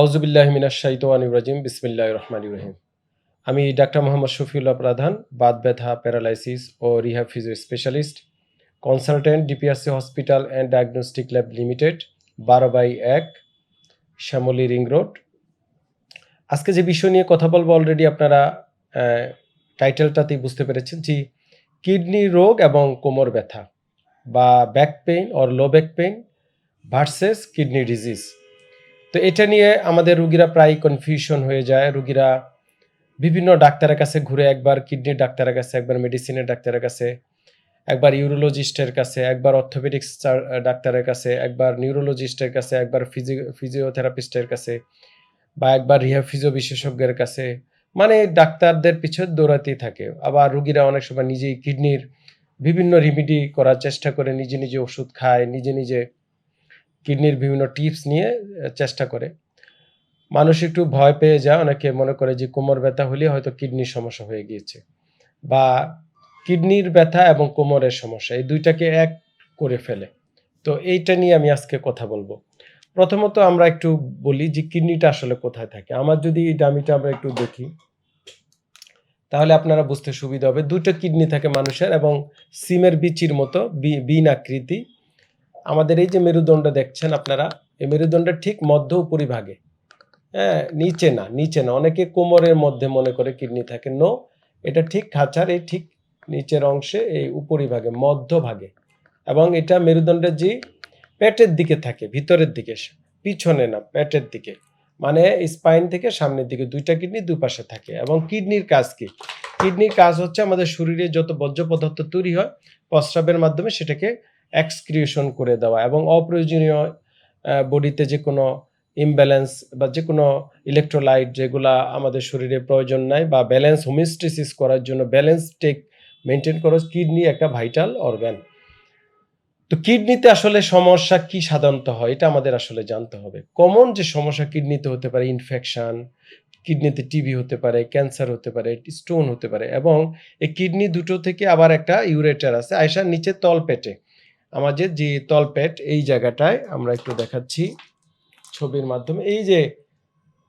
আউজুবিল্লাহ মিনাশ শাইতানির রাজিম, বিসমিল্লাহির রহমানির রহিম। আমি ডাক্তার মোহাম্মদ শফিউল্লাহ প্রধান, বাত ব্যথা, paralysis O rehab physio specialist, consultant, DPRC hospital and diagnostic lab limited, বারো বাই এক, শ্যামলী রিং রোড। আজকে যে বিষয় নিয়ে কথা বলব অলরেডি আপনারা টাইটেলটাতেই বুঝতে পেরেছেন যে কিডনি রোগ এবং কোমর ব্যথা বা back pain or low back pain versus kidney disease তো এটা নিয়ে আমাদের রুগীরা প্রায় কনফিউশন হয়ে যায়। রুগীরা বিভিন্ন ডাক্তারের কাছে ঘুরে একবার কিডনির ডাক্তারের কাছে, একবার মেডিসিনের ডাক্তারের কাছে, একবার ইউরোলজিস্টের কাছে, একবার অর্থোপেডিক্স ডাক্তারের কাছে, একবার নিউরোলজিস্টের কাছে, একবার ফিজি ফিজিওথেরাপিস্টের কাছে বা একবার রিহ্যাব ফিজিও বিশেষজ্ঞের কাছে। মানে ডাক্তারদের পিছনে দৌড়াতেই থাকে। আবার রুগীরা অনেক সময় নিজেই কিডনির বিভিন্ন রিমিডি করার চেষ্টা করে, নিজে নিজে ওষুধ খায়, নিজে নিজে কিডনির বিভিন্ন টিপস নিয়ে চেষ্টা করে। মানুষ একটু ভয় পেয়ে যায়, অনেকে মনে করে যে কোমর ব্যথা হলে হয়তো কিডনির সমস্যা হয়ে গিয়েছে বা কিডনির ব্যথা এবং কোমরের সমস্যা, এই দুইটাকে এক করে ফেলে। তো এইটা নিয়ে আমি আজকে কথা বলব। প্রথমত আমরা একটু বলি যে কিডনিটা আসলে কোথায় থাকে। আমার যদি এই ডামিটা আমরা একটু দেখি, তাহলে আপনারা বুঝতে সুবিধা হবে। দুটো কিডনি থাকে মানুষের এবং সিমের বিচির মতো বিন আকৃতি আমাদের এই যে মেরুদণ্ড দেখছেন আপনারা, এই মেরুদণ্ডের ঠিক মধ্য উপরিভাগে হ্যাঁ নিচে না নিচে না, অনেকে কোমরের মধ্যে মনে করে কিডনি থাকে। নো এটা ঠিক খাঁচার, এই ঠিক নিচের অংশে, এই উপরিভাগে মধ্যভাগে এবং এটা মেরুদণ্ডের যে পেটের দিকে থাকে, ভিতরের দিকে, পিছনে না, পেটের দিকে। মানে স্পাইন থেকে সামনের দিকে দুইটা কিডনি দুপাশে থাকে। এবং কিডনির কাজ কি? কিডনির কাজ হচ্ছে আমাদের শরীরে যত বর্জ্য পদার্থ তৈরি হয়, প্রস্রাবের মাধ্যমে সেটাকে এক্সক্রিয়েশন করে দেওয়া এবং অপ্রয়োজনীয় বডিতে যে কোনো ইমব্যালেন্স বা যে কোনো ইলেকট্রোলাইট যেগুলা আমাদের শরীরে প্রয়োজন নাই বা ব্যালেন্স হোমিস্টেসিস করার জন্য ব্যালেন্স টেক মেনটেন করো কিডনি একটা ভাইটাল অর্গান তো কিডনিতে আসলে সমস্যা কি সাধারণত হয়? এটা আমাদের আসলে জানতে হবে। কমন যে সমস্যা কিডনিতে হতে পারে ইনফেকশন কিডনিতে টিবি হতে পারে ক্যান্সার হতে পারে স্টোন হতে পারে এবং এই কিডনি দুটো থেকে আবার একটা ইউরেটার আছে, আয়সার নিচে তলপেটে আমাদের যে তলপেট, এই জায়গাটায় আমরা একটু দেখাচ্ছি ছবির মাধ্যমে। এই যে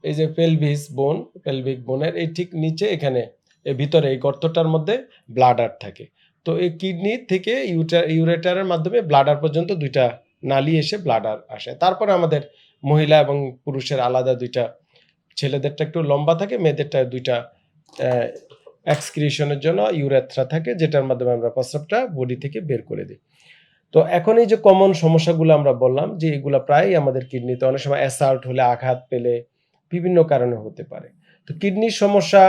এই যে পেলভিস বোন পেলভিক বোনের এই ঠিক নিচে এখানে ভিতরে, এই গর্তটার মধ্যে ব্লাডার থাকে। তো এই কিডনি থেকে ইউটার ইউরেটারের মাধ্যমমে ব্লাডার পর্যন্ত দুইটা নালি এসে ব্লাডার আসে। তারপরে আমাদের মহিলা এবং পুরুষের আলাদা দুইটা, ছেলেদেরটা একটু লম্বা থাকে, মেয়েদেরটা দুইটা এক্সক্রিশনের জন্য ইউরেথ্রা থাকে, যেটার মাধ্যমে আমরা প্রস্রাবটা বডি থেকে বের করে দিই। তো এখন এই যে কমন সমস্যাগুলো আমরা বললাম যে এগুলো প্রায় আমাদের কিডনিতে অনেক সময় অ্যাসাল্ট হলে আঘাত পেলে বিভিন্ন কারণে হতে পারে। তো কিডনির সমস্যা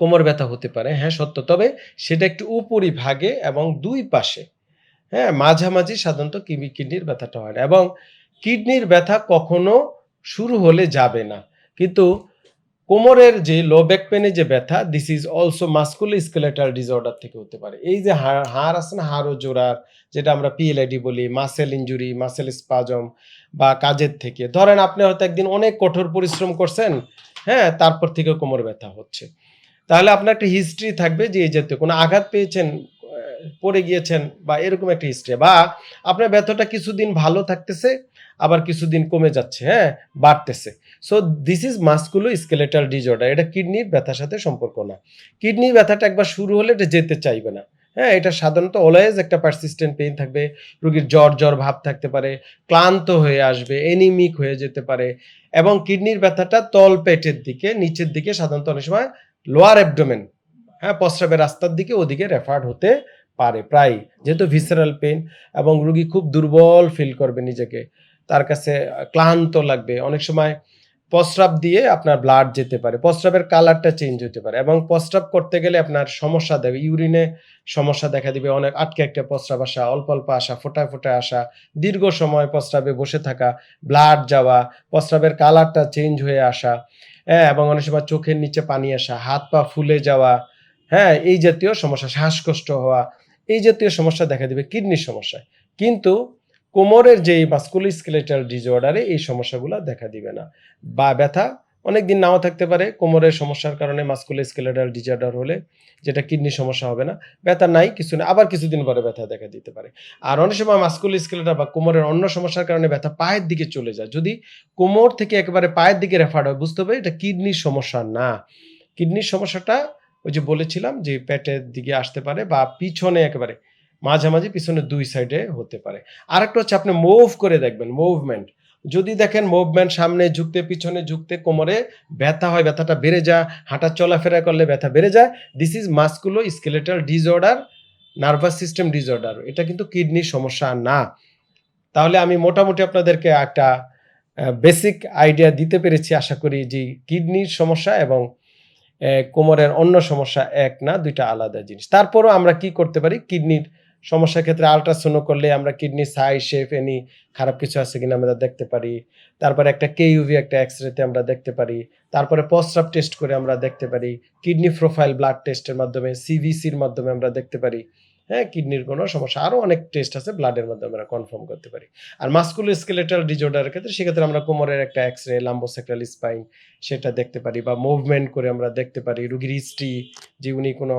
কোমর ব্যথা হতে পারে হ্যাঁ সত্য। তবে সেটা একটু উপরিভাগে এবং দুই পাশে হ্যাঁ মাঝামাঝি সাধারণত কিডনি কিডনির ব্যথাটা হয় না। এবং কিডনির ব্যথা কখনো শুরু হলে যাবে না। কিন্তু কোমরের যে লো ব্যাক পেনে যে ব্যথা this is also musculoskeletal disorder থেকে হতে পারে। এই যে হাড় হাড় আছে না হাড় ও জোড়ার, যেটা আমরা পিএলআইডি বলি মাসেল ইনজুরি মাসেল স্পাজম বা কাজের থেকে। ধরেন আপনি হয়তো একদিন অনেক কঠোর পরিশ্রম করছেন হ্যাঁ তারপর থেকে কোমর ব্যথা হচ্ছে। তাহলে আপনার একটা হিস্ট্রি থাকবে যে এই জাতীয় কোনো আঘাত পেয়েছেন পড়ে গিয়েছেন বা এরকম একটা হিস্ট্রি বা আপনার ব্যথাটা কিছুদিন ভালো থাকতেছে, আবার কিছুদিন কমে যাচ্ছে হ্যাঁ বাড়তেছে। So this is musculoskeletal disorder এটা কিডনির ব্যথার সাথে সম্পর্ক না। কিডনির ব্যথাটা একবার শুরু হলে এটা যেতে চাইবে না। হ্যাঁ এটা সাধারণত অলওয়েজ একটা পারসিস্টেন্ট পেইন থাকবে, রোগীর জ্বর জ্বর ভাব থাকতে পারে, ক্লান্ত হয়ে আসবে এনিমিক হয়ে যেতে পারে, এবং কিডনির ব্যথাটা তল পেটের দিকে, নিচের দিকে সাধারণত অনেক সময় লোয়ার অ্যাবডোমেন হ্যাঁ প্রস্রাবের রাস্তার দিকে ওদিকে রেফার্ড হতে পারে প্রায় যেহেতু ভিসারাল পেন এবং রুগী খুব দুর্বল ফিল করবে নিজেকে, তার কাছে ক্লান্ত লাগবে। অনেক সময় প্রস্রাব দিয়ে আপনার ব্লাড যেতে পারে প্রস্রাবের কালারটা চেঞ্জ হতে পারে এবং প্রস্রাব করতে গেলে আপনার সমস্যা দেবে ইউরিনে সমস্যা দেখা দিবে, অনেক আটকে একটা প্রস্রাব আসা, অল্প অল্প আসা, ফোটায় ফোটায় আসা, দীর্ঘ সময় প্রস্রাবে বসে থাকা ব্লাড যাওয়া প্রস্রাবের কালারটা চেঞ্জ হয়ে আসা হ্যাঁ এবং অনেক সময় চোখের নিচে পানি আসা, হাত পা ফুলে যাওয়া হ্যাঁ এই জাতীয় সমস্যা, শ্বাসকষ্ট হওয়া এই জাতীয় সমস্যা দেখা দিবে কিডনির সমস্যায়। কিন্তু কোমরের যে মাস্কুলো স্কেলেটাল ডিসঅর্ডারে এই সমস্যাগুলো দেখা দিবে না। বা ব্যথা অনেক দিন নাও থাকতে পারে, কোমরের সমস্যার কারণে মাস্কুলো স্কেলেটাল ডিজঅর্ডার হলে যেটা কিডনির সমস্যা হবে না। ব্যথা নাই, কিছু না, আবার কিছুদিন পরে ব্যথা দেখা দিতে পারে। আর অনেক সময় মাস্কুলো স্কেলেটাল বা কোমরের অন্য সমস্যার কারণে ব্যথা পায়ের দিকে চলে যায়। যদি কোমর থেকে একেবারে পায়ের দিকে রেফার হয়, বুঝতে হবে এটা কিডনির সমস্যা না। কিডনির সমস্যাটা ওই যে বলেছিলাম যে পেটের দিকে আসতে পারে বা পিছনে একেবারে, মাঝামাঝি পিছনে দুই সাইডে হতে পারে। আরেকটা হচ্ছে আপনি মুভ করে দেখবেন মুভমেন্ট যদি দেখেন মুভমেন্ট সামনে ঝুঁকতে, পিছনে ঝুঁকতে, কোমরে ব্যথা হয়, ব্যথাটা বেড়ে যায়, হাঁটা চলাফেরা করলে ব্যথা বেড়ে যায় this is musculoskeletal disorder nervous system disorder এটা কিন্তু কিডনির সমস্যা না। তাহলে আমি মোটামুটি আপনাদেরকে একটা বেসিক আইডিয়া দিতে পেরেছি, আশা করি যে কিডনির সমস্যা এবং কোমরের অন্য সমস্যা এক না, দুইটা আলাদা জিনিস। তারপরও আমরা কি করতে পারি? কিডনির সমস্যার ক্ষেত্রে আলট্রাসোনো করলে আমরা কিডনি সাই শেপ এনি খারাপ কিছু আছে কিনা আমরা দেখতে পারি। তারপরে একটা কে ইউভি একটা এক্স রেতে আমরা দেখতে পারি। তারপরে প্রস্রাব টেস্ট করে আমরা দেখতে পারি। কিডনি প্রোফাইল ব্লাড টেস্টের মাধ্যমে সিভিসির মাধ্যমে আমরা দেখতে পারি। হ্যাঁ কিডনির কোনো সমস্যা। আরও অনেক টেস্ট আছে ব্লাডের মাধ্যমে আমরা কনফার্ম করতে পারি। আর মাস্কুলো স্কেলেটাল ডিজর্ডারের ক্ষেত্রে সেক্ষেত্রে আমরা কোমরের একটা এক্স রে লাম্বোসেক্রাল স্পাইন সেটা দেখতে পারি বা মুভমেন্ট করে আমরা দেখতে পারি। রুগীর হিস্ট্রি যে উনি কোনো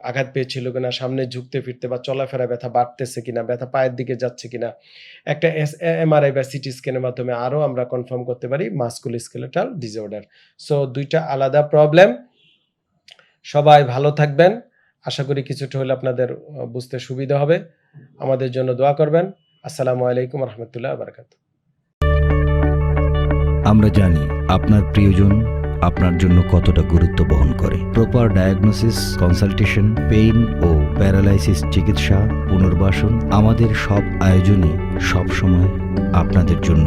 আঘাত পেয়েছিল কিনা, সামনে ঝুঁকতে ফিরতে বা চলাফেরা ব্যথা বাড়তেছে কিনা, ব্যথা পায়ের দিকে যাচ্ছে কিনা। একটা এস এমআরআই বা সিটি স্ক্যানের মাধ্যমে আরও আমরা কনফার্ম করতে পারি মাস্কুল স্কেলেটাল ডিজঅর্ডার সো দুইটা আলাদা প্রবলেম সবাই ভালো থাকবেন। আশা করি কিছুটা হলে আপনাদের বুঝতে সুবিধা হবে। আমাদের জন্য দোয়া করবেন। আসসালামু আলাইকুম রহমতুল্লাহ বারকাত। আমরা জানি আপনার প্রিয়জন আপনার জন্য কতটা গুরুত্ব বহন করে। প্রপার ডায়াগনোসিস কনসালটেশন পেইন ও প্যারালাইসিস চিকিৎসা, পুনর্বাসন আমাদের সব আয়োজনই সব সময় আপনাদের জন্য